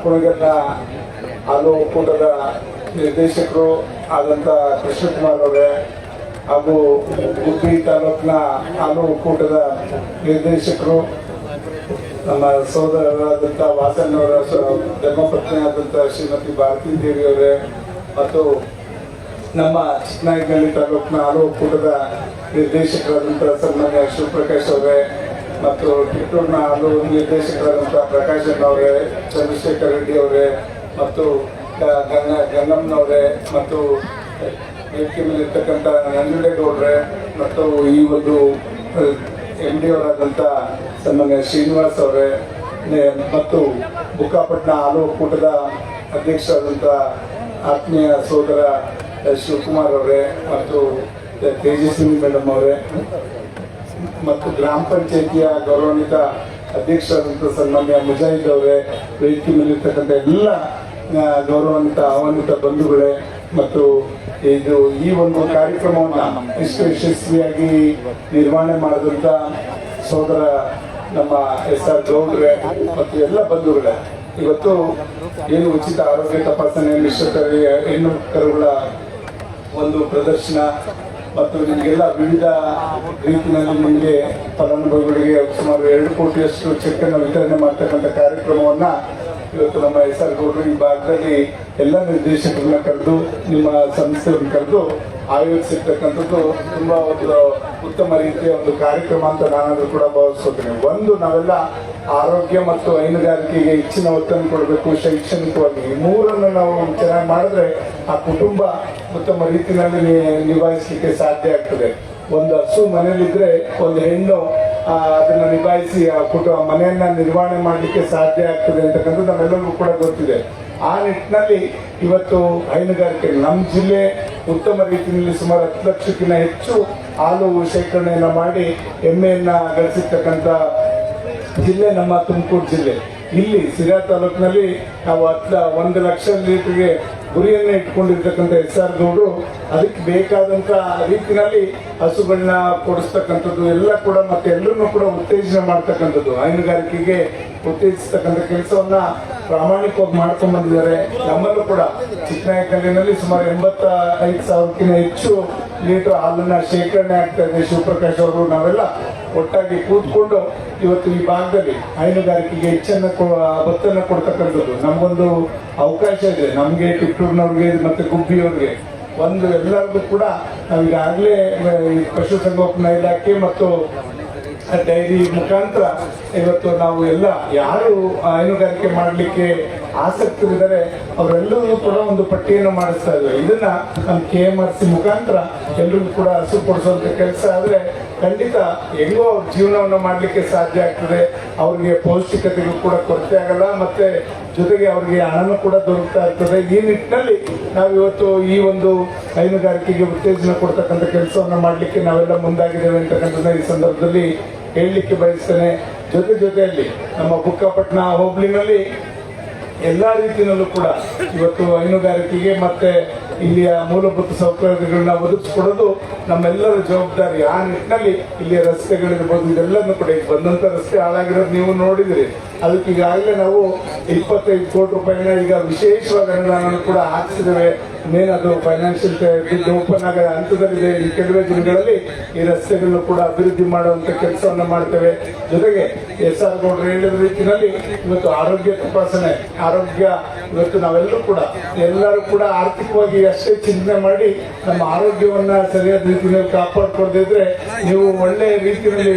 ಕುಣಗಲ್ನ ಹಾಲು ಒಕ್ಕೂಟದ ನಿರ್ದೇಶಕರು ಆದಂತ ಕೃಷ್ಣಕುಮಾರ್ ಅವರೇ ಹಾಗೂ ಗುಬ್ಬಿ ತಾಲೂಕಿನ ಹಾಲು ಒಕ್ಕೂಟದ ನಿರ್ದೇಶಕರು, ನಮ್ಮ ಸೋದರರಾದಂಥ ವಾಸಣ್ಣವರ ಆದಂತ ಶ್ರೀಮತಿ ಭಾರತೀ ದೇವಿ ಅವರೇ ಮತ್ತು ನಮ್ಮ ಚಿಕ್ಕನಾಯಕನಹಳ್ಳಿ ತಾಲೂಕಿನ ಹಾಲು ಒಕ್ಕೂಟದ ನಿರ್ದೇಶಕರಾದಂಥ ಸನ್ಮಾನ್ಯ ಶಿವಪ್ರಕಾಶ್ ಅವರೇ. ಮತ್ತು ಕಿತ್ತೂರಿನ ಹಾಲು ನಿರ್ದೇಶಕರಾದಂಥ ಪ್ರಕಾಶನ್ ಅವರೇ ಚಂದ್ರಶೇಖರ್ ರೆಡ್ಡಿ ಅವರೇ ಮತ್ತು ಗಂಗ ಗಂಗಮ್ಮನವರೇ ಮತ್ತು ವೇದಿಕೆ ಮೇಲೆ ಇರ್ತಕ್ಕಂಥ ನಂಜುಂಡೇಗೌಡ್ರೆ ಮತ್ತು ಈ ಒಂದು ಎಂ ಡಿ ಅವರಾದಂಥ ಸನ್ಮಾನ್ಯ ಶ್ರೀನಿವಾಸ್ ಅವರೇ ಮತ್ತು ಬುಕ್ಕಾಪಟ್ಟಣ ಹಾಲು ಒಕ್ಕೂಟದ ಅಧ್ಯಕ್ಷರಾದಂಥ ಆತ್ಮೀಯ ಸೋದರ ಶಿವಕುಮಾರ್ ಅವರೇ ಮತ್ತು ತೇಜಸ್ವಿನಿ ಮೇಡಮ್ ಅವರೇ ಮತ್ತು ಗ್ರಾಮ ಪಂಚಾಯಿತಿಯ ಗೌರವಾನ್ವಿತ ಅಧ್ಯಕ್ಷರಾದಂಥ ಸನ್ಮಾನ್ಯ ಮುಜಾಹಿದ್ ಅವರೇ ವೇದಿಕೆ ಮೇಲಿರ್ತಕ್ಕಂಥ ಎಲ್ಲ ಗೌರವಾನ್ವಿತ ಆಹ್ವಾನಿತ ಬಂಧುಗಳೇ ಮತ್ತು ಇದು ಈ ಒಂದು ಕಾರ್ಯಕ್ರಮವನ್ನು ಇಷ್ಟು ಯಶಸ್ವಿಯಾಗಿ ನಿರ್ವಹಣೆ ಮಾಡಿದಂಥ ಸೋದರ ನಮ್ಮ ಎಸ್ ಆರ್ ಗೌಡ್ರೆ ಮತ್ತು ಎಲ್ಲ ಬಂಧುಗಳೇ. ಇವತ್ತು ಏನು ಉಚಿತ ಆರೋಗ್ಯ ತಪಾಸಣೆ ಮಿಶ್ರಕರಿ ಹೆಣ್ಣು ಕರುಗಳ ಒಂದು ಪ್ರದರ್ಶನ ಮತ್ತು ನಿಮಗೆಲ್ಲ ವಿವಿಧ ರೀತಿಯಲ್ಲಿ ನಿಮಗೆ ಫಲಾನುಭವಿಗಳಿಗೆ ಸುಮಾರು ಎರಡು ಕೋಟಿಯಷ್ಟು ಚೆಕ್ ಅನ್ನು ವಿತರಣೆ ಮಾಡ್ತಕ್ಕಂಥ ಕಾರ್ಯಕ್ರಮವನ್ನ ಇವತ್ತು ನಮ್ಮ ಎಸ್ ಆರ್ ಗೌಡರು ಈ ಭಾಗದಲ್ಲಿ ಎಲ್ಲ ನಿರ್ದೇಶಕರನ್ನ ಕರೆದು, ನಿಮ್ಮ ಸಂಸ್ಥೆಯನ್ನು ಕರೆದು ಆಯೋಜಿಸಿರ್ತಕ್ಕಂಥದ್ದು ತುಂಬಾ ಒಂದು ಉತ್ತಮ ರೀತಿಯ ಒಂದು ಕಾರ್ಯಕ್ರಮ ಅಂತ ನಾನಾದ್ರೂ ಕೂಡ ಭಾವಿಸುತ್ತೇನೆ ಒಂದು ನಾವೆಲ್ಲ ಆರೋಗ್ಯ ಮತ್ತು ಹೈನುಗಾರಿಕೆಗೆ ಹೆಚ್ಚಿನ ಒತ್ತನ್ನು ಕೊಡಬೇಕು. ಶೈಕ್ಷಣಿಕವಾಗಿ ಈ ಮೂರನ್ನು ನಾವು ಚೆನ್ನಾಗಿ ಮಾಡಿದ್ರೆ ಆ ಕುಟುಂಬ ಉತ್ತಮ ರೀತಿಯಲ್ಲಿ ನಿಭಾಯಿಸಲಿಕ್ಕೆ ಸಾಧ್ಯ ಆಗ್ತದೆ. ಒಂದು ಹಸು ಮನೇಲಿದ್ರೆ ಒಂದು ಹೆಣ್ಣು ಅದನ್ನ ನಿಭಾಯಿಸಿ ಆ ಕುಟುಂಬ ಮನೆಯನ್ನ ನಿರ್ವಹಣೆ ಮಾಡಲಿಕ್ಕೆ ಸಾಧ್ಯ ಆಗ್ತದೆ ಅಂತಕ್ಕಂಥದ್ದು ನಮ್ಮೆಲ್ಲರಿಗೂ ಕೂಡ ಗೊತ್ತಿದೆ. ಆ ನಿಟ್ಟಿನಲ್ಲಿ ಇವತ್ತು ಹೈನುಗಾರಿಕೆ ನಮ್ಮ ಜಿಲ್ಲೆ ಉತ್ತಮ ರೀತಿಯಲ್ಲಿ ಸುಮಾರು ಹತ್ತು ಲಕ್ಷಕ್ಕಿಂತ ಹೆಚ್ಚು ಹಾಲು ಶೇಖರಣೆಯನ್ನು ಮಾಡಿ ಎಮ್ಮೆಯನ್ನ ಗಳಿಸಿರ್ತಕ್ಕಂಥ ಜಿಲ್ಲೆ ನಮ್ಮ ತುಮಕೂರು ಜಿಲ್ಲೆ. ಇಲ್ಲಿ ಸಿರಾ ತಾಲೂಕಿನಲ್ಲಿ ನಾವು ಹತ್ತ ಒಂದು ಲಕ್ಷ ಲೀಟರ್ಗೆ ಗುರಿಯನ್ನ ಇಟ್ಕೊಂಡಿರ್ತಕ್ಕಂಥ ಎಸ್ ಆರ್ ಗೌಡರು, ಅದಕ್ಕೆ ಬೇಕಾದಂಥ ರೀತಿಯಲ್ಲಿ ಹಸುಗಳನ್ನ ಕೊಡಿಸ್ತಕ್ಕಂಥದ್ದು ಎಲ್ಲ ಕೂಡ ಮತ್ತೆ ಎಲ್ಲರನ್ನೂ ಕೂಡ ಉತ್ತೇಜನ ಮಾಡ್ತಕ್ಕಂಥದ್ದು. ಹೈನುಗಾರಿಕೆಗೆ ಉತ್ತೇಜಿಸ್ತಕ್ಕಂಥ ಕೆಲಸವನ್ನ ಪ್ರಾಮಾಣಿಕವಾಗಿ ಮಾಡ್ಕೊಂಡು ಬಂದಿದ್ದಾರೆ. ನಮ್ಮಲ್ಲೂ ಕೂಡ ಚಿಕ್ಕನಾಯಕಲ್ಲಿನಲ್ಲಿ ಸುಮಾರು ಎಂಬತ್ತ ಐದು ಸಾವಿರಕ್ಕಿಂತ ಹೆಚ್ಚು ಲೀಟರ್ ಹಾಲನ್ನ ಶೇಖರಣೆ ಆಗ್ತಾ ಇದೆ ಶಿವಪ್ರಕಾಶ್ ಅವರು. ನಾವೆಲ್ಲ ಒಟ್ಟಾಗಿ ಕೂತ್ಕೊಂಡು ಇವತ್ತು ಈ ಭಾಗದಲ್ಲಿ ಹೈನುಗಾರಿಕೆಗೆ ಹೆಚ್ಚನ್ನ ಒತ್ತನ್ನು ಕೊಡ್ತಕ್ಕಂಥದ್ದು ನಮಗೊಂದು ಅವಕಾಶ ಇದೆ. ನಮಗೆ ಟಿಪ್ಟೂರ್ನವ್ರಿಗೆ ಮತ್ತೆ ಗುಬ್ಬಿಯವ್ರಿಗೆ. ಒಂದು ಎಲ್ಲರಿಗೂ ಕೂಡ ನಾವೀಗಾಗಲೇ ಪಶುಸಂಗೋಪನಾ ಇಲಾಖೆ ಮತ್ತು ಡೈರಿ ಮುಖಾಂತರ ಇವತ್ತು ನಾವು ಎಲ್ಲ ಯಾರು ಹೈನುಗಾರಿಕೆ ಮಾಡಲಿಕ್ಕೆ ಆಸಕ್ತಿ ಆಸಕ್ತರಿದ್ದಾರೆ ಅವರೆಲ್ಲರಿಗೂ ಕೂಡ ಒಂದು ಪಟ್ಟಿಯನ್ನು ಮಾಡಿಸ್ತಾ ಇದ್ದಾರೆ. ಇದನ್ನ ನಮ್ಮ ಕೆ ಎಂ ಆರ್ ಸಿ ಮುಖಾಂತರ ಎಲ್ಲರಿಗೂ ಕೂಡ ಹಸು ಕೊಡಿಸುವಂತ ಕೆಲಸ ಆದ್ರೆ ಖಂಡಿತ ಹೆಂಗೋ ಅವ್ರ ಜೀವನವನ್ನು ಮಾಡಲಿಕ್ಕೆ ಸಾಧ್ಯ ಆಗ್ತದೆ. ಅವ್ರಿಗೆ ಪೌಷ್ಟಿಕತೆಗೂ ಕೂಡ ಕೊರತೆ ಆಗಲ್ಲ, ಮತ್ತೆ ಜೊತೆಗೆ ಅವ್ರಿಗೆ ಹಣನೂ ಕೂಡ ದೊರಕ್ತಾ ಇರ್ತದೆ. ಈ ನಿಟ್ಟಿನಲ್ಲಿ ನಾವು ಇವತ್ತು ಈ ಒಂದು ಹೈನುಗಾರಿಕೆಗೆ ಉತ್ತೇಜನ ಕೊಡ್ತಕ್ಕಂಥ ಕೆಲಸವನ್ನು ಮಾಡಲಿಕ್ಕೆ ನಾವೆಲ್ಲ ಮುಂದಾಗಿದ್ದೇವೆ ಅಂತಕ್ಕಂಥದ್ದು ಈ ಸಂದರ್ಭದಲ್ಲಿ ಹೇಳಲಿಕ್ಕೆ ಬಯಸ್ತೇನೆ. ಜೊತೆ ಜೊತೆಯಲ್ಲಿ ನಮ್ಮ ಬುಕ್ಕಪಟ್ಟಣ ಹೋಬಳಿನಲ್ಲಿ ಎಲ್ಲ ರೀತಿಯಲ್ಲೂ ಕೂಡ ಇವತ್ತು ಹೈನುಗಾರಿಕೆಗೆ ಮತ್ತೆ ಇಲ್ಲಿಯ ಮೂಲಭೂತ ಸೌಕರ್ಯಗಳನ್ನ ಒದಗಿಸ್ಕೊಡೋದು ನಮ್ಮೆಲ್ಲರ ಜವಾಬ್ದಾರಿ. ಆ ನಿಟ್ಟಿನಲ್ಲಿ ಇಲ್ಲಿಯ ರಸ್ತೆಗಳಿರ್ಬೋದು, ಇದೆಲ್ಲನೂ ಕೂಡ ಈಗ ಬಂದಂತ ರಸ್ತೆ ಹಾಳಾಗಿರೋದು ನೀವು ನೋಡಿದ್ರಿ. ಅದಕ್ಕೆ ಈಗಾಗಲೇ ನಾವು ಇಪ್ಪತ್ತೈದು ಕೋಟಿ ರೂಪಾಯಿನ ಈಗ ವಿಶೇಷವಾದ ಅನುದಾನ ಕೂಡ ಹಾಕಿಸಿದ್ದೇವೆ. ಮೇನ್ ಅದು ಫೈನಾನ್ಷಿಯಲ್ ಬಿಲ್ ಓಪನ್ ಆಗೋ ಹಂತದಲ್ಲಿದೆ. ಈ ಕೆಲವೇ ದಿನಗಳಲ್ಲಿ ಈ ರಸ್ತೆಗಳನ್ನು ಕೂಡ ಅಭಿವೃದ್ಧಿ ಮಾಡುವಂತ ಕೆಲಸವನ್ನು ಮಾಡ್ತೇವೆ. ಜೊತೆಗೆ ಎಸ್ ಆರ್ ಗೌಡ್ರು ಹೇಳಿದ ರೀತಿಯಲ್ಲಿ ಇವತ್ತು ಆರೋಗ್ಯ ತಪಾಸಣೆ, ಆರೋಗ್ಯ ಇವತ್ತು ನಾವೆಲ್ಲರೂ ಕೂಡ, ಎಲ್ಲರೂ ಕೂಡ ಆರ್ಥಿಕವಾಗಿ ಅಷ್ಟೇ ಚಿಂತನೆ ಮಾಡಿ ನಮ್ಮ ಆರೋಗ್ಯವನ್ನ ಸರಿಯಾದ ರೀತಿಯಲ್ಲಿ ಕಾಪಾಡ್ಕೊಳ್ದೇ ಇದ್ರೆ ನೀವು ಒಳ್ಳೆಯ ರೀತಿಯಲ್ಲಿ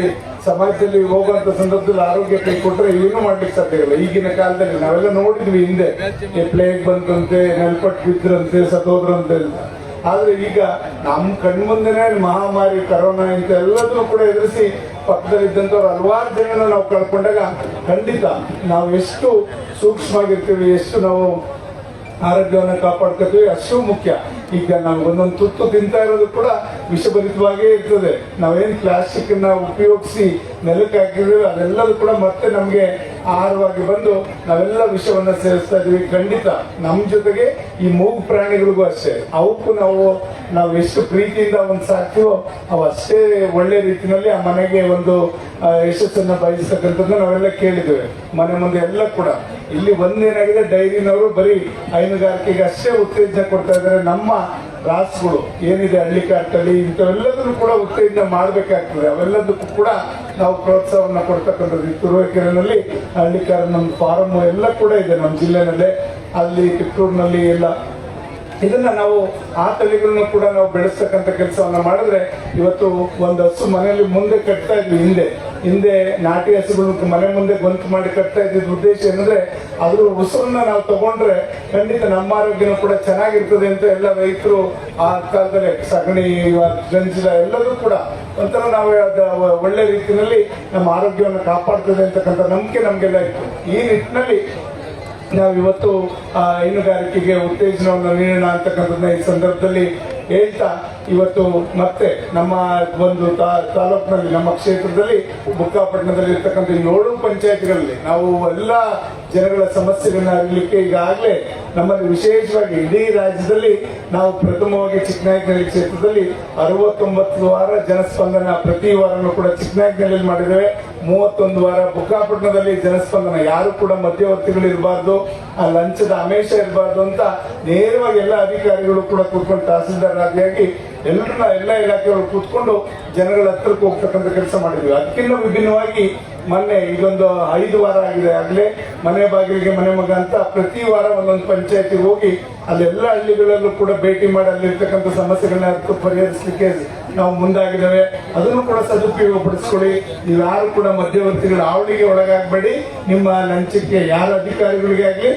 ಸಮಾಜದಲ್ಲಿ ಹೋಗುವಂತ ಸಂದರ್ಭದಲ್ಲಿ ಆರೋಗ್ಯ ಕೈ ಕೊಟ್ಟರೆ ಏನು ಮಾಡ್ಲಿಕ್ಕೆ ಸಾಧ್ಯ ಇಲ್ಲ. ಈಗಿನ ಕಾಲದಲ್ಲಿ ನಾವೆಲ್ಲ ನೋಡಿದ್ವಿ ಹಿಂದೆ. ಪ್ಲೇಗ್ ಬಂತಂತೆ, ನೆಲ್ಪಟ್ಟು ಬಿದ್ರಂತೆ ಸತೋದ್ರಂತೆ. ಆದ್ರೆ ಈಗ ನಮ್ಮ ಕಣ್ಮುಂದೆನೆ ಮಹಾಮಾರಿ, ಕರೋನಾ ಇಂತ ಎಲ್ಲದನ್ನು ಕೂಡ ಎದುರಿಸಿ ಪಕ್ಕದಲ್ಲಿದ್ದಂಥವ್ರು ಹಲವಾರು ಜನನ ನಾವು ಕಳ್ಕೊಂಡಾಗ ಖಂಡಿತ ನಾವು ಎಷ್ಟು ಸೂಕ್ಷ್ಮವಾಗಿರ್ತೀವಿ, ಎಷ್ಟು ನಾವು ಆರೋಗ್ಯವನ್ನು ಕಾಪಾಡ್ಕೋತೀವಿ, ಅಷ್ಟು ಮುಖ್ಯ. ಈಗ ನಾವು ಒಂದೊಂದು ತುತ್ತು ತಿಂತಾ ಇರೋದು ಕೂಡ ವಿಷಭರಿತವಾಗೇ ಇರ್ತದೆ. ನಾವೇನು ಪ್ಲಾಸ್ಟಿಕ್ನ ಉಪಯೋಗಿಸಿ ನೆಲಕ್ಕೆ ಹಾಕಿದ್ರು ಅದೆಲ್ಲದೂ ಕೂಡ ಮತ್ತೆ ನಮಗೆ ಆಹಾರವಾಗಿ ಬಂದು ನಾವೆಲ್ಲ ವಿಷವನ್ನ ಸೇರಿಸ್ತಾ ಇದೀವಿ ಖಂಡಿತ ನಮ್ಮ ಜೊತೆಗೆ ಈ ಮೂಗು ಪ್ರಾಣಿಗಳಿಗೂ ಅಷ್ಟೇ. ಅವಕ್ಕೂ ನಾವು ನಾವು ಎಷ್ಟು ಪ್ರೀತಿಯಿಂದ ಒಂದು ಸಾಕ್ತೀವೋ ಅವು ಅಷ್ಟೇ ಒಳ್ಳೆ ರೀತಿಯಲ್ಲಿ ಆ ಮನೆಗೆ ಒಂದು ಯಶಸ್ಸನ್ನು ಯಶಸ್ಸನ್ನ ಬಯಸ್ತಕ್ಕಂಥದ್ದು ನಾವೆಲ್ಲ ಕೇಳಿದ್ದೇವೆ. ಮನೆ ಮುಂದೆ ಎಲ್ಲ ಕೂಡ. ಇಲ್ಲಿ ಒಂದೇನಾಗಿದೆ ಡೈರಿನವರು ಬರೀ ಹೈನುಗಾರಿಕೆಗೆ ಅಷ್ಟೇ ಉತ್ತೇಜನ ಕೊಡ್ತಾ ಇದ್ದಾರೆ. ನಮ್ಮ ರಾಸುಗಳು ಏನಿದೆ ಹಳ್ಳಿ ಕಾಟಲ್ಲಿ ಇಂಥವೆಲ್ಲದನ್ನು ಕೂಡ ಉತ್ತೇಜನ ಮಾಡಬೇಕಾಗ್ತದೆ. ಅವೆಲ್ಲದಕ್ಕೂ ಕೂಡ ನಾವು ಪ್ರೋತ್ಸಾಹವನ್ನು ಕೊಡ್ತಕ್ಕಂಥದ್ದು ತುರುವೇಕೆರೆನಲ್ಲಿ ಹಳ್ಳಿಕಾರ ನಮ್ಮ ಫಾರಮ್ ಎಲ್ಲ ಕೂಡ ಇದೆ ನಮ್ಮ ಜಿಲ್ಲೆನಲ್ಲೇ. ಅಲ್ಲಿ ಕಿತ್ತೂರಿನಲ್ಲಿ ಎಲ್ಲ. ಇದನ್ನ ನಾವು ಆ ತಳಿಗಳನ್ನು ಕೂಡ ನಾವು ಬೆಳೆಸ್ತಕ್ಕಂಥ ಕೆಲಸವನ್ನ ಮಾಡಿದ್ರೆ ಇವತ್ತು ಒಂದು ಹಸು ಮನೆಯಲ್ಲಿ ಮುಂದೆ ಕಟ್ತಾ ಇದ್ವಿ ಹಿಂದೆ. ಹಿಂದೆ ನಾಟಿ ಹಸುಗಳು ಮನೆ ಮುಂದೆ ಗೊಂತು ಮಾಡಿ ಕಟ್ತಾ ಇದ್ದಿದ್ದ ಉದ್ದೇಶ ಏನಂದ್ರೆ, ಅದ್ರ ಉಸಿರನ್ನ ನಾವು ತಗೊಂಡ್ರೆ ಖಂಡಿತ ನಮ್ಮ ಆರೋಗ್ಯನೂ ಕೂಡ ಚೆನ್ನಾಗಿರ್ತದೆ ಅಂತ ಎಲ್ಲ ರೈತರು ಆ ಕಾಲದಲ್ಲಿ ಸಗಣಿ ಗಂಜಿಲ ಎಲ್ಲದೂ ಕೂಡ ಒಂಥರ ನಾವು ಒಳ್ಳೆ ರೀತಿಯಲ್ಲಿ ನಮ್ಮ ಆರೋಗ್ಯವನ್ನು ಕಾಪಾಡ್ತದೆ ಅಂತಕ್ಕಂಥ ನಂಬಿಕೆ ನಮಗೆಲ್ಲ ಇತ್ತು. ಈ ನಿಟ್ಟಿನಲ್ಲಿ ನಾವು ಇವತ್ತು ಹೈನುಗಾರಿಕೆಗೆ ಉತ್ತೇಜನವನ್ನು ನೀಡೋಣ ಅಂತಕ್ಕಂಥದ್ದನ್ನ ಈ ಸಂದರ್ಭದಲ್ಲಿ ಹೇಳ್ತಾ ಇವತ್ತು ಮತ್ತೆ ನಮ್ಮ ಒಂದು ತಾಲೂಕಿನಲ್ಲಿ, ನಮ್ಮ ಕ್ಷೇತ್ರದಲ್ಲಿ ಬುಕ್ಕಾಪಟ್ಟಣದಲ್ಲಿ ಇರ್ತಕ್ಕಂಥ ಏಳು ಪಂಚಾಯತ್ಗಳಲ್ಲಿ ನಾವು ಎಲ್ಲ ಜನಗಳ ಸಮಸ್ಯೆಗಳನ್ನ ಅರಿಲಿಕ್ಕೆ ಈಗಾಗಲೇ ನಮ್ಮಲ್ಲಿ ವಿಶೇಷವಾಗಿ ಇಡೀ ರಾಜ್ಯದಲ್ಲಿ ನಾವು ಪ್ರಥಮವಾಗಿ ಚಿಕ್ಕನಾಯಕನಹಳ್ಳಿ ಕ್ಷೇತ್ರದಲ್ಲಿ ಅರವತ್ತೊಂಬತ್ತು ವಾರ ಜನಸ್ಪಂದನ ಪ್ರತಿ ವಾರನೂ ಕೂಡ ಚಿಕ್ಕನಾಯಕನಹಳ್ಳಿ ಮಾಡಿದ್ದೇವೆ. ಮೂವತ್ತೊಂದು ವಾರ ಬುಕ್ಕಾಪಟ್ಟಣದಲ್ಲಿ ಜನಸ್ಪಂದನ. ಯಾರು ಕೂಡ ಮಧ್ಯವರ್ತಿಗಳು ಇರಬಾರ್ದು ಆ ಲಂಚದ ಆಮೇಶ ಇರಬಾರ್ದು ಅಂತ ನೇರವಾಗಿ ಎಲ್ಲ ಅಧಿಕಾರಿಗಳು ಕೂಡ ಕೂತ್ಕೊಂಡು ತಹಸೀಲ್ದಾರಾಗಿ ಎಲ್ಲರನ್ನ ಎಲ್ಲ ಇಲಾಖೆಗಳು ಕೂತ್ಕೊಂಡು ಜನಗಳ ಹತ್ರಕ್ಕೆ ಹೋಗ್ತಕ್ಕಂಥ ಕೆಲಸ ಮಾಡಿದ್ವಿ. ಅದಕ್ಕಿಂತ ವಿಭಿನ್ನವಾಗಿ ಮೊನ್ನೆ ಇದೊಂದು ಐದು ವಾರ ಆಗಿದೆ ಆಗ್ಲೇ. ಮನೆ ಬಾಗಿಲಿಗೆ ಮನೆ ಮಗ ಅಂತ ಪ್ರತಿ ವಾರ ಒಂದೊಂದು ಪಂಚಾಯತಿ ಹೋಗಿ ಅಲ್ಲೆಲ್ಲ ಹಳ್ಳಿಗಳಲ್ಲೂ ಕೂಡ ಭೇಟಿ ಮಾಡಿ ಅಲ್ಲಿರ್ತಕ್ಕಂಥ ಸಮಸ್ಯೆಗಳನ್ನ ಪರಿಹರಿಸಲಿಕ್ಕೆ ನಾವು ಮುಂದಾಗಿದ್ದೇವೆ. ಅದನ್ನು ಕೂಡ ಸದುಪಯೋಗ ಪಡಿಸ್ಕೊಳ್ಳಿ ನೀವು ಯಾರು ಕೂಡ ಮಧ್ಯವರ್ತಿಗಳ ಆವಳಿಗೆ ಒಳಗಾಗಬೇಡಿ. ನಿಮ್ಮ ಲಂಚಕ್ಕೆ ಯಾರ ಅಧಿಕಾರಿಗಳಿಗೆ ಆಗಲಿ,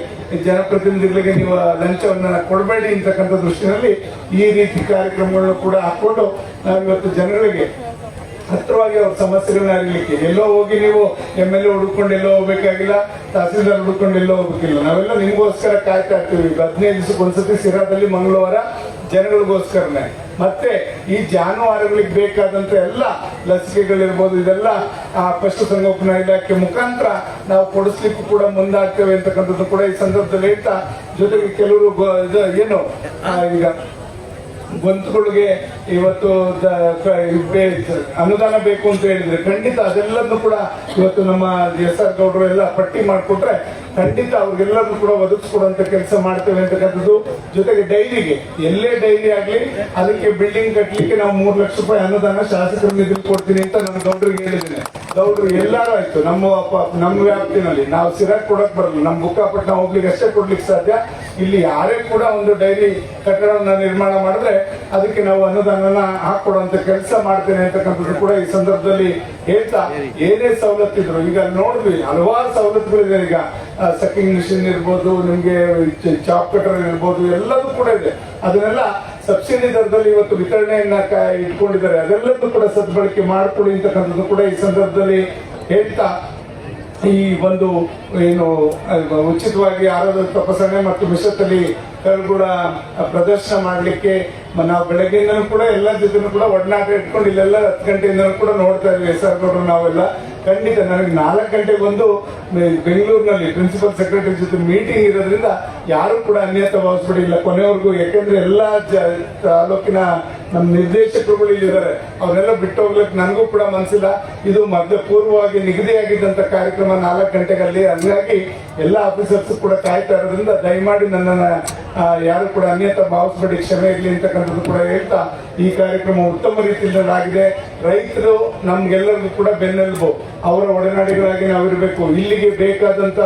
ಜನಪ್ರತಿನಿಧಿಗಳಿಗೆ ನೀವು ಲಂಚವನ್ನು ಕೊಡಬೇಡಿ ಅಂತಕ್ಕಂಥ ದೃಷ್ಟಿನಲ್ಲಿ ಈ ರೀತಿ ಕಾರ್ಯಕ್ರಮಗಳನ್ನು ಕೂಡ ಹಾಕೊಂಡು ನಾವಿವತ್ತು ಜನಗಳಿಗೆ ಹತ್ರವಾಗಿ ಅವ್ರ ಸಮಸ್ಯೆಗಳನ್ನ ಅರಿಲಿಕ್ಕೆ. ಎಲ್ಲೋ ಹೋಗಿ ನೀವು ಎಂ ಎಲ್ ಎ ಹುಡುಕೊಂಡು ಎಲ್ಲೋ ಹೋಗ್ಬೇಕಾಗಿಲ್ಲ, ತಹಸೀಲ್ದಾರ್ ಹುಡುಕೊಂಡು ಎಲ್ಲೋ ಹೋಗ್ಬೇಕಿಲ್ಲ. ನಾವೆಲ್ಲ ನಿಮಗೋಸ್ಕರ ಕಾಯ್ತಾ ಇರ್ತೀವಿ. ಹದಿನೈದು ದಿವಸಕ್ಕೆ ಒಂದ್ಸತಿ ಸಿರಾದಲ್ಲಿ ಮಂಗಳವಾರ ಜನಗಳಿಗೋಸ್ಕರನೇ. ಮತ್ತೆ ಈ ಜಾನುವಾರುಗಳಿಗೆ ಬೇಕಾದಂತ ಎಲ್ಲ ಲಸಿಕೆಗಳಿರ್ಬೋದು, ಇದೆಲ್ಲ, ಆ ಪಶುಸಂಗೋಪನಾ ಇಲಾಖೆ ಮುಖಾಂತರ ನಾವು ಕೊಡಿಸ್ಲಿಕ್ಕೂ ಕೂಡ ಮುಂದಾಗ್ತೇವೆ ಅಂತಕ್ಕಂಥದ್ದು ಕೂಡ ಈ ಸಂದರ್ಭದಲ್ಲಿ ಹೇಳ್ತಾ, ಜೊತೆಗೆ ಕೆಲವರು ಏನು ಈಗ ಗೊಂತುಗಳಿಗೆ ಇವತ್ತು ಅನುದಾನ ಬೇಕು ಅಂತ ಹೇಳಿದ್ರೆ ಖಂಡಿತ ಅದೆಲ್ಲದನ್ನು ಕೂಡ ಇವತ್ತು ನಮ್ಮ ಎಸ್ ಆರ್ ಗೌಡರು ಎಲ್ಲ ಪಟ್ಟಿ ಮಾಡಿಕೊಟ್ರೆ ಖಂಡಿತ ಅವ್ರಿಗೆಲ್ಲರೂ ಕೂಡ ಒದಗಿಸ್ಕೊಡುವಂತ ಕೆಲಸ ಮಾಡ್ತೇವೆ ಅಂತಕ್ಕಂಥದ್ದು. ಜೊತೆಗೆ ಡೈರಿಗೆ, ಎಲ್ಲೇ ಡೈರಿ ಆಗ್ಲಿ, ಅದಕ್ಕೆ ಬಿಲ್ಡಿಂಗ್ ಕಟ್ಟಲಿಕ್ಕೆ ನಾವು ಮೂರು ಲಕ್ಷ ರೂಪಾಯಿ ಅನುದಾನ ಶಾಸಕರ ನಿಧಿ ಕೊಡ್ತೀನಿ ಅಂತ ನಾನು ಗೌಡ್ರಿಗೆ ಹೇಳಿದ್ದೇನೆ. ಗೌಡ್ರು ಎಲ್ಲಾರು ಆಯ್ತು, ನಮ್ಮ ನಮ್ಮ ವ್ಯಾಪ್ತಿನಲ್ಲಿ. ನಾವು ಸಿರಾಕ್ ಕೊಡಕ್ ಬರಲ್ಲ, ನಮ್ಮ ಬುಕ್ಕಾಪಟ್ಟಣ ಹೋಗ್ಲಿಕ್ಕೆ ಅಷ್ಟೇ ಕೊಡ್ಲಿಕ್ಕೆ ಸಾಧ್ಯ. ಇಲ್ಲಿ ಯಾರೇ ಕೂಡ ಒಂದು ಡೈರಿ ಕಟ್ಟಡವನ್ನ ನಿರ್ಮಾಣ ಮಾಡಿದ್ರೆ ಅದಕ್ಕೆ ನಾವು ಅನುದಾನನ ಹಾಕೊಡುವಂತ ಕೆಲಸ ಮಾಡ್ತೇನೆ ಅಂತಕ್ಕಂಥದ್ದು ಕೂಡ ಈ ಸಂದರ್ಭದಲ್ಲಿ ಹೇಳ್ತಾ, ಏನೇ ಸವಲತ್ತಿದ್ರು, ಈಗ ನೋಡಿದ್ವಿ, ಹಲವಾರು ಸವಲತ್ತುಗಳಿದೆ ಈಗ. ಸಕ್ಕಿಂಗ್ ಮಿಷಿನ್ ಇರ್ಬೋದು, ನಿಮ್ಗೆ ಚಾಪ್ ಕಟರ್ ಇರ್ಬೋದು, ಎಲ್ಲದೂ ಕೂಡ ಇದೆ. ಅದನ್ನೆಲ್ಲ ಸಬ್ಸಿಡಿ ದರದಲ್ಲಿ ಇವತ್ತು ವಿತರಣೆಯನ್ನ ಇಟ್ಕೊಂಡಿದ್ದಾರೆ. ಅದೆಲ್ಲದೂ ಕೂಡ ಸದ್ಬಳಕೆ ಮಾಡ್ಕೊಳ್ಳಿ ಅಂತಕ್ಕಂಥದ್ದು ಕೂಡ ಈ ಸಂದರ್ಭದಲ್ಲಿ ಹೇಳ್ತಾ, ಈ ಒಂದು, ಏನು, ಉಚಿತವಾಗಿ ಆರೋಗ್ಯ ತಪಾಸಣೆ ಮತ್ತು ಮಿಶ್ರತಳಿ ಕರುಗಳ ಪ್ರದರ್ಶನ ಮಾಡಲಿಕ್ಕೆ ನಾವು ಬೆಳಗ್ಗೆಯಿಂದನೂ ಕೂಡ ಎಲ್ಲ ಜೊತೆನೂ ಕೂಡ ಒಡನಾಟ ಇಟ್ಕೊಂಡು ಇಲ್ಲೆಲ್ಲ ಹತ್ತು ಗಂಟೆಯಿಂದನೂ ಕೂಡ ನೋಡ್ತಾ ಇದ್ವಿ ಸರ್ ಕೊಟ್ಟರು ನಾವೆಲ್ಲ. ಖಂಡಿತ ನನಗೆ ನಾಲ್ಕು ಗಂಟೆಗೆ ಬಂದು ಬೆಂಗಳೂರಿನಲ್ಲಿ ಪ್ರಿನ್ಸಿಪಲ್ ಸೆಕ್ರೆಟರಿ ಜೊತೆ ಮೀಟಿಂಗ್ ಇರೋದ್ರಿಂದ ಯಾರು ಕೂಡ ಅನ್ಯತ ಭಾವಿಸ್ಬಿಡಿಲ್ಲ ಕೊನೆವರೆಗೂ ಯಾಕೆಂದ್ರೆ ಎಲ್ಲ ತಾಲೂಕಿನ ನಮ್ಮ ನಿರ್ದೇಶಕರುಗಳು ಇಲ್ಲಿದ್ದಾರೆ ಅವರೆಲ್ಲ ಬಿಟ್ಟು ಹೋಗ್ಲಿಕ್ಕೆ ನನಗೂ ಕೂಡ ಮನಸ್ಸಿಲ್ಲ ಇದು ಮಧ್ಯ ಪೂರ್ವವಾಗಿ ನಿಗದಿಯಾಗಿದ್ದಂತ ಕಾರ್ಯಕ್ರಮ ನಾಲ್ಕು ಗಂಟೆಗಳಲ್ಲಿ ಹಂಗಾಗಿ ಎಲ್ಲ ಆಫೀಸರ್ಸ್ ಕೂಡ ಕಾಯ್ತಾ ಇರೋದ್ರಿಂದ ದಯಮಾಡಿ ನನ್ನನ್ನ ಯಾರು ಕೂಡ ಅನ್ಯತ ಭಾವಿಸ್ಬೇಡಿ, ಕ್ಷಮೆ ಇರಲಿ ಅಂತಕ್ಕಂಥದ್ದು ಕೂಡ ಹೇಳ್ತಾ ಈ ಕಾರ್ಯಕ್ರಮ ಉತ್ತಮ ರೀತಿಯಲ್ಲಿ ಆಗಿದೆ ರೈತರು ನಮ್ಗೆಲ್ಲರಿಗೂ ಕೂಡ ಬೆನ್ನೆಲುಬು. ಅವರ ಒಡನಾಡಿಗಳಾಗಿ ನಾವಿರಬೇಕು. ಇಲ್ಲಿಗೆ ಬೇಕಾದಂತ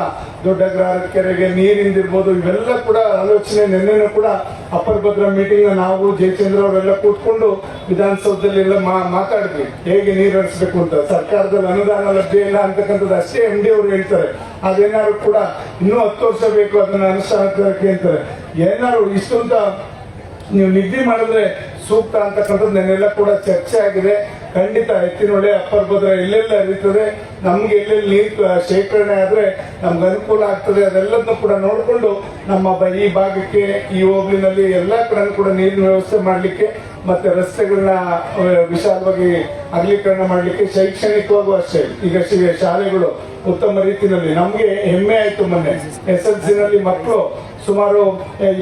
ದೊಡ್ಡ ಗ್ರಾಹಕ ಕೆರೆಗೆ ನೀರಿಂದಿರ್ಬೋದು, ಇವೆಲ್ಲ ಕೂಡ ಆಲೋಚನೆ ನಿನ್ನೆನೂ ಕೂಡ ಅಪ್ಪರ್ ಭದ್ರ ಮೀಟಿಂಗ್ ನಾವು ಜಯಚಂದ್ರ ಅವರೆಲ್ಲ ಕೂತ್ಕೊಂಡು ವಿಧಾನಸೌಧದಲ್ಲಿ ಎಲ್ಲ ಮಾತಾಡಿದ್ವಿ. ಹೇಗೆ ನೀರು ಹರಿಸ್ಬೇಕು ಅಂತ. ಸರ್ಕಾರದಲ್ಲಿ ಅನುದಾನ ಲಭ್ಯ ಇಲ್ಲ ಅಂತಕ್ಕಂಥದ್ದು ಅಷ್ಟೇ ಎಂ ಡಿ ಅವರು ಹೇಳ್ತಾರೆ. ಅದೇನಾದ್ರು ಕೂಡ ಇನ್ನೂ ಹತ್ತು ವರ್ಷ ಬೇಕು ಅದನ್ನ ಅನುಷ್ಠಾನ ತರಕ್ಕೆ ಅಂತಾರೆ. ಏನಾದ್ರು ಅಂತ ನೀವು ನಿದ್ದೆ ಮಾಡಿದ್ರೆ ಸೂಕ್ತ ಅಂತಕ್ಕಂಥದ್ದು ನೆನ್ನೆಲ್ಲ ಕೂಡ ಚರ್ಚೆ ಆಗಿದೆ. ಖಂಡಿತ ಎತ್ತಿನೊಳೆ ಅಪ್ಪರ್ ಭದ್ರ ಎಲ್ಲೆಲ್ಲ ಹರಿತದೆ. ನಮ್ಗೆ ಎಲ್ಲೆಲ್ಲಿ ನೀರು ಶೇಖರಣೆ ಆದ್ರೆ ನಮ್ಗೆ ಅನುಕೂಲ ಆಗ್ತದೆ. ಅದೆಲ್ಲದನ್ನು ಕೂಡ ನೋಡಿಕೊಂಡು ನಮ್ಮ ಈ ಭಾಗಕ್ಕೆ, ಈ ಹೋಗ್ಲಿನಲ್ಲಿ ಎಲ್ಲ ಕಡೆ ಕೂಡ ನೀರಿನ ವ್ಯವಸ್ಥೆ ಮಾಡಲಿಕ್ಕೆ ಮತ್ತೆ ರಸ್ತೆಗಳನ್ನ ವಿಶಾಲವಾಗಿ ಅಗಲೀಕರಣ ಮಾಡಲಿಕ್ಕೆ ಶೈಕ್ಷಣಿಕವಾಗೂ ಅಷ್ಟೇ. ಈಗ ಶಾಲೆಗಳು ಉತ್ತಮ ರೀತಿಯಲ್ಲಿ ನಮ್ಗೆ ಹೆಮ್ಮೆ ಆಯ್ತು ಮೊನ್ನೆ. ಎಸ್ ಎಲ್ ಸಿ ನಲ್ಲಿ ಮಕ್ಕಳು ಸುಮಾರು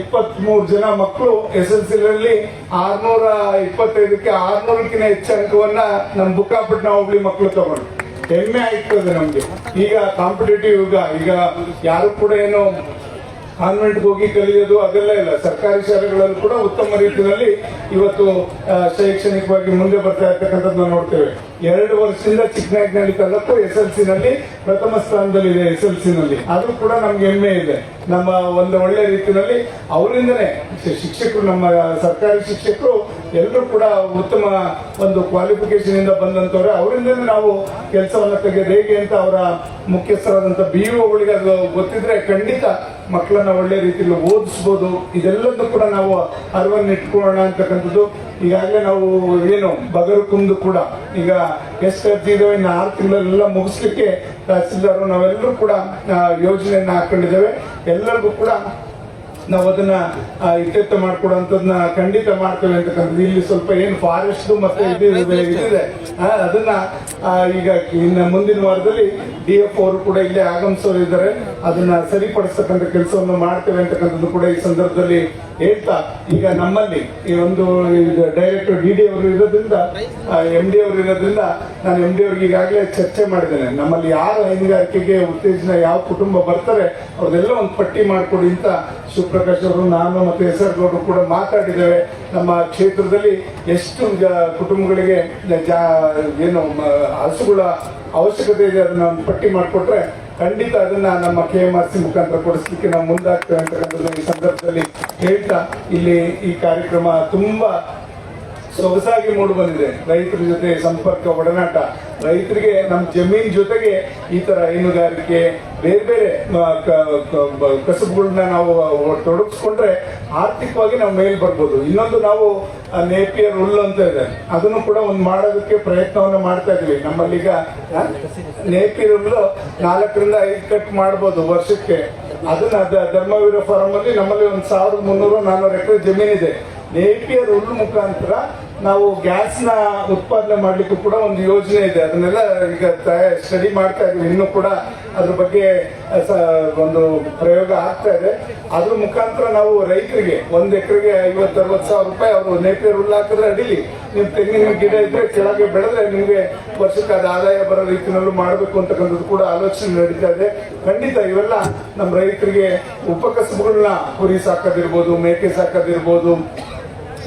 ಇಪ್ಪತ್ತ್ ಮೂರು ಜನ ಮಕ್ಕಳು ಎಸ್ ಎಲ್ ಸಿ ನಲ್ಲಿ ಆರ್ನೂರ ಇಪ್ಪತ್ತೈದಕ್ಕೆ ಆರ್ನೂರಕ್ಕಿಂತ ಹೆಚ್ಚು ಅಂಕವನ್ನ ನಮ್ಮ ಬುಕ್ಕಾಪಟ್ಟಣ ಹೋಗ್ಲಿ ಮಕ್ಕಳು ತಗೊಂಡು ಹೆಮ್ಮೆ ಆಯ್ತು ಅದು ನಮ್ಗೆ. ಈಗ ಕಾಂಪಿಟೇಟಿವ್ ಯುಗ, ಈಗ ಯಾರು ಕೂಡ ಏನು ಕಾನ್ವೆಂಟ್ಗೆ ಹೋಗಿ ಕಲಿಯೋದು ಅದೆಲ್ಲ ಇಲ್ಲ. ಸರ್ಕಾರಿ ಶಾಲೆಗಳಲ್ಲೂ ಕೂಡ ಉತ್ತಮ ರೀತಿಯಲ್ಲಿ ಇವತ್ತು ಶೈಕ್ಷಣಿಕವಾಗಿ ಮುಂದೆ ಬರ್ತಾ ಇರ್ತಕ್ಕಂಥದ್ದು ನೋಡ್ತೇವೆ. ಎರಡು ವರ್ಷದಿಂದ Chikkanayakanahalli taluk S L C ನಲ್ಲಿ ಪ್ರಥಮ ಸ್ಥಾನದಲ್ಲಿದೆ ಎಸ್ ಎಲ್ ಸಿ ನಲ್ಲಿ ಅದು ಕೂಡ ನಮ್ಗೆ ಹೆಮ್ಮೆ ಇದೆ. ನಮ್ಮ ಒಂದು ಒಳ್ಳೆ ರೀತಿಯಲ್ಲಿ ಅವರಿಂದನೇ ಶಿಕ್ಷಕರು ನಮ್ಮ ಸರ್ಕಾರಿ ಶಿಕ್ಷಕರು ಎಲ್ಲರೂ ಕೂಡ ಉತ್ತಮ ಒಂದು ಕ್ವಾಲಿಫಿಕೇಶನ್ ಇಂದ ಬಂದಂತವ್ರೆ. ಅವರಿಂದ ನಾವು ಕೆಲಸವನ್ನ ತೆಗೆಯೋದು ಹೇಗೆ ಅಂತ ಅವರ ಮುಖ್ಯಸ್ಥರಾದಂತ ಬಿ ಒಗಳಿಗೆ ಅದು ಗೊತ್ತಿದ್ರೆ ಖಂಡಿತ ಮಕ್ಕಳನ್ನ ಒಳ್ಳೆ ರೀತಿಯಲ್ಲಿ ಓದಿಸ್ಬೋದು. ಇದೆಲ್ಲದೂ ಕೂಡ ನಾವು ಅರಿವನ್ನು ಇಟ್ಕೊಳ್ಳೋಣ ಅಂತಕ್ಕಂಥದ್ದು. ಈಗಾಗಲೇ ನಾವು ಏನು ಬಗರುಕುಂದು ಕೂಡ ಈಗ ಎಷ್ಟು ಇದಾವೆ. ಇನ್ನು ಆರು ತಿಂಗಳಲ್ಲೆಲ್ಲ ಮುಗಿಸ್ಲಿಕ್ಕೆ ತಹಸೀಲ್ದಾರ್ ನಾವೆಲ್ಲರೂ ಕೂಡ ಯೋಜನೆಯನ್ನ ಹಾಕೊಂಡಿದ್ದೇವೆ. ಎಲ್ಲರಿಗೂ ಕೂಡ ನಾವು ಅದನ್ನ ಇತ್ಯರ್ಥ ಮಾಡ್ಕೊಡುವಂತದನ್ನ ಖಂಡಿತ ಮಾಡ್ತೇವೆ ಅಂತಕ್ಕಂಥದ್ದು ಇಲ್ಲಿ ಸ್ವಲ್ಪ ಏನು ಫಾರೆಸ್ಟ್ ಮತ್ತೆ ಇದು ಇದೆ- ಇದಿದೆ ಅದನ್ನ ಈಗ ಇನ್ನು ಮುಂದಿನ ವಾರದಲ್ಲಿ ಡಿ ಎಫ್ ಅವರು ಕೂಡ ಇಲ್ಲೇ ಆಗಮಿಸೋರು ಇದ್ದಾರೆ. ಅದನ್ನ ಸರಿಪಡಿಸ್ತಕ್ಕಂಥ ಕೆಲಸವನ್ನು ಮಾಡ್ತೇವೆ ಅಂತಕ್ಕಂಥದ್ದು ಕೂಡ ಈ ಸಂದರ್ಭದಲ್ಲಿ ಹೇಳ್ತಾ, ಈಗ ನಮ್ಮಲ್ಲಿ ಈ ಒಂದು ಡೈರೆಕ್ಟರ್ ಡಿ ಡಿ ಅವರು ಇರೋದ್ರಿಂದ ಎಂ ಡಿ ಅವರು ಇರೋದ್ರಿಂದ ನಾನು ಎಂ ಡಿ ಅವ್ರಿಗೆ ಈಗಾಗಲೇ ಚರ್ಚೆ ಮಾಡಿದ್ದೇನೆ. ನಮ್ಮಲ್ಲಿ ಯಾರು ಹೈನುಗಾರಿಕೆಗೆ ಉತ್ತೇಜನ, ಯಾವ ಕುಟುಂಬ ಬರ್ತಾರೆ ಅವ್ರದೆಲ್ಲ ಒಂದು ಪಟ್ಟಿ ಮಾಡಿಕೊಡಿ ಅಂತ ಶಿವಪ್ರಕಾಶ್ ಅವರು, ನಾನು ಮತ್ತು ಎಸ್ ಆರ್ ಗೌಡರು ಕೂಡ ಮಾತಾಡಿದ್ದೇವೆ. ನಮ್ಮ ಕ್ಷೇತ್ರದಲ್ಲಿ ಎಷ್ಟು ಕುಟುಂಬಗಳಿಗೆ ಏನು ಹಸುಗಳ ಅವಶ್ಯಕತೆ ಇದೆ ಅದನ್ನ ಪಟ್ಟಿ ಮಾಡಿಕೊಟ್ರೆ ಖಂಡಿತ ಅದನ್ನ ನಮ್ಮ ಕೆ ಎಂ ಆರ್ ಸಿ ಮುಖಾಂತರ ಕೊಡಿಸ್ಲಿಕ್ಕೆ ನಾವು ಮುಂದಾಗ್ತೇವೆ ಅಂತಕ್ಕಂಥದ್ದು ಈ ಸಂದರ್ಭದಲ್ಲಿ ಹೇಳ್ತಾ ಇಲ್ಲಿ ಈ ಕಾರ್ಯಕ್ರಮ ತುಂಬಾ ಸೊಗಸಾಗಿ ಮೂಡಿ ಬಂದಿದೆ. ರೈತರ ಜೊತೆ ಸಂಪರ್ಕ ಒಡನಾಟ. ರೈತರಿಗೆ ನಮ್ಮ ಜಮೀನ್ ಜೊತೆಗೆ ಈ ತರ ಹೈನುಗಾರಿಕೆ ಬೇರೆ ಬೇರೆ ಕಸುಬುಗಳನ್ನ ನಾವು ತೊಡಗಿಸ್ಕೊಂಡ್ರೆ ಆರ್ಥಿಕವಾಗಿ ನಾವು ಮೇಲ್ ಬರ್ಬೋದು. ಇನ್ನೊಂದು ನಾವು ನೇಪಿಯರ್ ಹುಲ್ಲು ಅಂತ ಇದೆ. ಅದನ್ನು ಕೂಡ ಒಂದು ಮಾಡೋದಕ್ಕೆ ಪ್ರಯತ್ನವನ್ನು ಮಾಡ್ತಾ ಇದೀವಿ ನಮ್ಮಲ್ಲೀಗ ನೇಪಿಯರ್ ಹುಲ್ಲು ನಾಲ್ಕರಿಂದ ಐದು ಕಟ್ ಮಾಡ್ಬೋದು ವರ್ಷಕ್ಕೆ. ಅದನ್ನ ಧರ್ಮವೀರ ಫಾರಂ ಅಲ್ಲಿ ನಮ್ಮಲ್ಲಿ ಒಂದು ಸಾವಿರದ ಮುನ್ನೂರು ನಾನ್ನೂರು ಎಕರೆ ಜಮೀನಿದೆ. ನೇಪಿಯರ್ ಹುಲ್ಲು ಮುಖಾಂತರ ನಾವು ಗ್ಯಾಸ್ನ ಉತ್ಪಾದನೆ ಮಾಡಲಿಕ್ಕೂ ಕೂಡ ಒಂದು ಯೋಜನೆ ಇದೆ. ಅದನ್ನೆಲ್ಲ ಈಗ ಸ್ಟಡಿ ಮಾಡ್ತಾ ಇದ್ದೀವಿ. ಇನ್ನೂ ಕೂಡ ಅದ್ರ ಬಗ್ಗೆ ಒಂದು ಪ್ರಯೋಗ ಆಗ್ತಾ ಇದೆ. ಅದ್ರ ಮುಖಾಂತರ ನಾವು ರೈತರಿಗೆ ಒಂದ್ ಎಕರೆಗೆ ಐವತ್ತು, ಅರವತ್ತು ಸಾವಿರ ರೂಪಾಯಿ ಅವರು ನೇಪಿಯರ್ ಹುಲ್ಲು ಹಾಕಿದ್ರೆ ಅಡಿಲಿ ನಿಮ್ ತೆಂಗಿನ ಗಿಡ ಇದ್ರೆ ಕೆಳಗೆ ಬೆಳೆದ್ರೆ ನಿಮ್ಗೆ ವರ್ಷಕ್ಕೆ ಅದು ಆದಾಯ ಬರೋ ರೀತಿಯಲ್ಲೂ ಮಾಡಬೇಕು ಅಂತಕ್ಕಂಥದ್ದು ಕೂಡ ಆಲೋಚನೆ ನಡೀತಾ ಇದೆ. ಖಂಡಿತ ಇವೆಲ್ಲ ನಮ್ಮ ರೈತರಿಗೆ ಉಪಕಸಬುಗಳನ್ನ ಕುರಿ ಸಾಕೋದಿರ್ಬೋದು, ಮೇಕೆ ಸಾಕೋದಿರ್ಬೋದು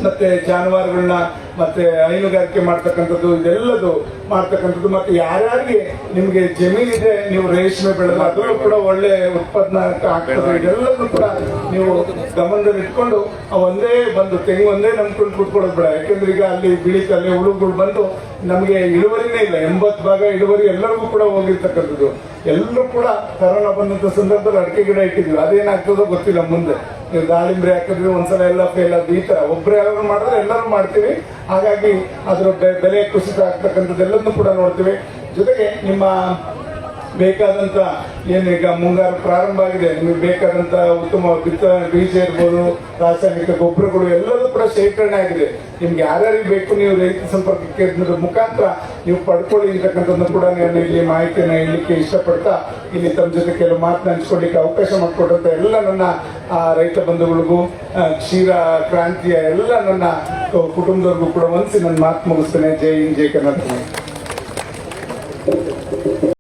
ಮತ್ತೆ ಜಾನುವಾರುಗಳನ್ನ ಮತ್ತೆ ಹೈನುಗಾರಿಕೆ ಮಾಡ್ತಕ್ಕಂಥದ್ದು, ಇದೆಲ್ಲದು ಮಾಡ್ತಕ್ಕಂಥದ್ದು. ಮತ್ತೆ ಯಾರ್ಯಾರಿಗೆ ನಿಮಗೆ ಜಮೀನಿದೆ, ನೀವು ರೇಷ್ಮೆ ಬೆಳೆದ ಅದರಲ್ಲೂ ಕೂಡ ಒಳ್ಳೆ ಉತ್ಪನ್ನ ಆಗ್ತದೆ. ಇದೆಲ್ಲದೂ ಕೂಡ ನೀವು ಗಮನದಲ್ಲಿ ಇಟ್ಕೊಂಡು ಒಂದೇ ಬಂದು ತೆಂಗು ಒಂದೇ ನಂಬ್ಕೊಂಡು ಕುಟ್ಕೊಳ್ಳೋದು ಬೇಡ. ಯಾಕೆಂದ್ರೆ ಈಗ ಅಲ್ಲಿ ಬಿಳಿ ಕಲೆ ಹುಳುಗಳು ಬಂದು ನಮಗೆ ಇಳುವರಿನೇ ಇಲ್ಲ. ಎಂಬತ್ತು ಭಾಗ ಇಳುವರಿ ಎಲ್ಲರಿಗೂ ಕೂಡ ಹೋಗಿರ್ತಕ್ಕಂಥದ್ದು. ಎಲ್ಲರೂ ಕೂಡ ಕರೋನಾ ಬಂದಂತ ಸಂದರ್ಭದಲ್ಲಿ ಅಡಿಕೆ ಗಿಡ ಇಟ್ಟಿದ್ವಿ. ಅದೇನಾಗ್ತದೋ ಗೊತ್ತಿಲ್ಲ ಮುಂದೆ. ದಾಳಿಂಬ್ರೆ ಹಾಕಿದ್ರೆ ಒಂದ್ಸಲ ಎಲ್ಲ ಫೇಲ್ ಆದ ಈ ತರ. ಒಬ್ರು ಯಾರು ಮಾಡಿದ್ರೆ ಎಲ್ಲರೂ ಮಾಡ್ತೀವಿ. ಹಾಗಾಗಿ ಅದರ ಬೆಲೆ ಕುಸಿತ ಆಗ್ತಕ್ಕಂಥದ್ದೆಲ್ಲದನ್ನು ಕೂಡ ನೋಡ್ತೀವಿ. ಜೊತೆಗೆ ನಿಮ್ಮ ಬೇಕಾದಂತ ಏನೀಗ ಮುಂಗಾರು ಪ್ರಾರಂಭ ಆಗಿದೆ. ನಿಮಗೆ ಬೇಕಾದಂತ ಉತ್ತಮ ಬಿತ್ತ ಬೀಜ ಇರ್ಬೋದು, ರಾಸಾಯನಿಕ ಗೊಬ್ಬರಗಳು ಎಲ್ಲದೂ ಕೂಡ ಶೇಖರಣೆ ಆಗಿದೆ. ನಿಮ್ಗೆ ಯಾರ್ಯಾರಿಗೆ ಬೇಕು ನೀವು ರೈತ ಸಂಪರ್ಕ ಕೇಂದ್ರದ ಮುಖಾಂತರ ನೀವು ಪಡ್ಕೊಳ್ಳಿ ಅಂತಕ್ಕಂಥದ್ದು ಕೂಡ ನಾನು ಇಲ್ಲಿ ಮಾಹಿತಿಯನ್ನು ಹೇಳಲಿಕ್ಕೆ ಇಷ್ಟಪಡ್ತಾ ಇಲ್ಲಿ ತಮ್ಮ ಜೊತೆ ಕೆಲವು ಮಾತನ್ನ ಹಂಚ್ಕೊಳ್ಳಿಕ್ಕೆ ಅವಕಾಶ ಮಾಡಿಕೊಟ್ಟಂತ ಎಲ್ಲ ನನ್ನ ರೈತ ಬಂಧುಗಳಿಗೂ ಕ್ಷೀರ ಕ್ರಾಂತಿಯ ಎಲ್ಲ ನನ್ನ ಕುಟುಂಬದವ್ರಿಗೂ ಕೂಡ ಒಂದ್ಸಿ ನನ್ನ ಮಾತು ಮುಗಿಸ್ತೇನೆ. ಜೈ ಹಿಂದ್, ಜೈ ಕರ್ನಾಟಕ.